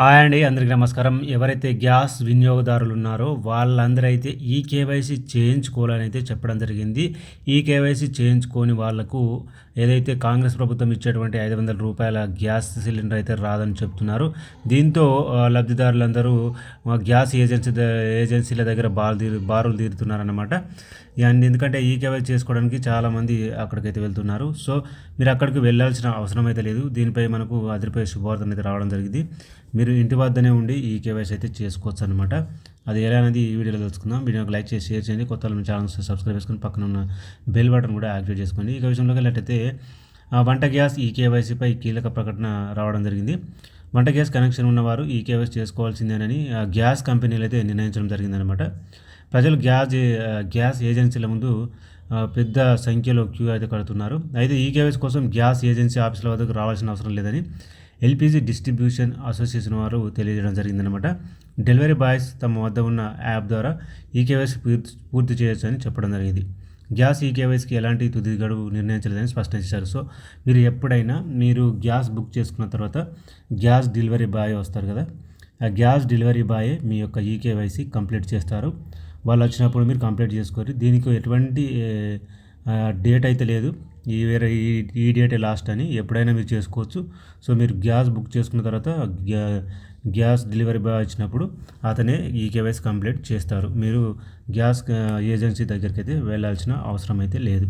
Hi అండి అందరికీ నమస్కారం. ఎవరైతే గ్యాస్ వినియోగదారులు ఉన్నారో వాళ్ళందరైతే ఈ కేవైసీ చేయించుకోవాలని అయితే చెప్పడం జరిగింది. ఈ కేవైసీ చేయించుకొని వాళ్ళకు ఏదైతే కాంగ్రెస్ ప్రభుత్వం ఇచ్చేటువంటి ఐదు వందల రూపాయల గ్యాస్ సిలిండర్ అయితే రాదని చెప్తున్నారు. దీంతో లబ్ధిదారులందరూ గ్యాస్ ఏజెన్సీ ఏజెన్సీల దగ్గర బాలు తీరు బారులు తీరుతున్నారన్నమాట. అండ్ ఎందుకంటే ఈ కేవైసీ చేసుకోవడానికి చాలామంది అక్కడికైతే వెళ్తున్నారు. సో మీరు అక్కడికి వెళ్ళాల్సిన అవసరం అయితే లేదు. దీనిపై మనకు అదిరిపోయే శుభవార్తను అయితే రావడం జరిగింది. మీరు మీరు ఇంటి వద్దనే ఉండి ఈ కేవైసీ అయితే చేసుకోవచ్చు అనమాట అది ఎలా అనేది ఈ వీడియోలో తెలుసుకుందాం. వీడియోకి లైక్ చేసి షేర్ చేయండి. కొత్త ఛానల్స్ సబ్స్క్రైబ్ చేసుకుని పక్కన ఉన్న బెల్ బటన్ కూడా యాక్టివేట్ చేసుకోండి. ఈ విషయంలోకి వెళ్ళినట్టయితే వంట గ్యాస్ ఈ కేవైసీపై కీలక ప్రకటన రావడం జరిగింది. వంట గ్యాస్ కనెక్షన్ ఉన్నవారు ఈ కేవైసీ చేసుకోవాల్సిందేనని గ్యాస్ కంపెనీలు అయితే నిర్ణయించడం జరిగిందనమాట ప్రజలు గ్యాస్ గ్యాస్ ఏజెన్సీల ముందు పెద్ద సంఖ్యలో క్యూ అయితే కడుతున్నారు. అయితే ఈ కేవైసీ కోసం గ్యాస్ ఏజెన్సీ ఆఫీసుల వద్దకు రావాల్సిన అవసరం లేదని ఎల్పిజి డిస్ట్రిబ్యూషన్ అసోసియేషన్ వారు తెలియజేయడం జరిగిందనమాట డెలివరీ బాయ్స్ తమ వద్ద ఉన్న యాప్ ద్వారా ఈకేవైసీ పూర్తి పూర్తి చేయొచ్చు అని చెప్పడం జరిగింది. గ్యాస్ ఈకేవైసీకి ఎలాంటి తుది గడువు నిర్ణయించలేదని స్పష్టం చేశారు. సో మీరు ఎప్పుడైనా మీరు గ్యాస్ బుక్ చేసుకున్న తర్వాత గ్యాస్ డెలివరీ బాయ్ వస్తారు కదా? ఆ గ్యాస్ డెలివరీ బాయ్ మీ యొక్క ఈకేవైసీ కంప్లీట్ చేస్తారు. వాళ్ళు వచ్చినప్పుడు మీరు కంప్లీట్ చేసుకోరు. దీనికి ఎటువంటి డేట్ అయితే లేదు. ఈ వేరే ఈ ఈ డేటే లాస్ట్ అని ఎప్పుడైనా మీరు చేసుకోవచ్చు. సో మీరు గ్యాస్ బుక్ చేసుకున్న తర్వాత గ్యా గ్యాస్ డెలివరీ బాయ్ వచ్చినప్పుడు అతనే ఈ కేవైసీ కంప్లీట్ చేస్తారు. మీరు గ్యాస్ ఏజెన్సీ దగ్గరికి అయితే వెళ్ళాల్సిన అవసరం అయితే లేదు.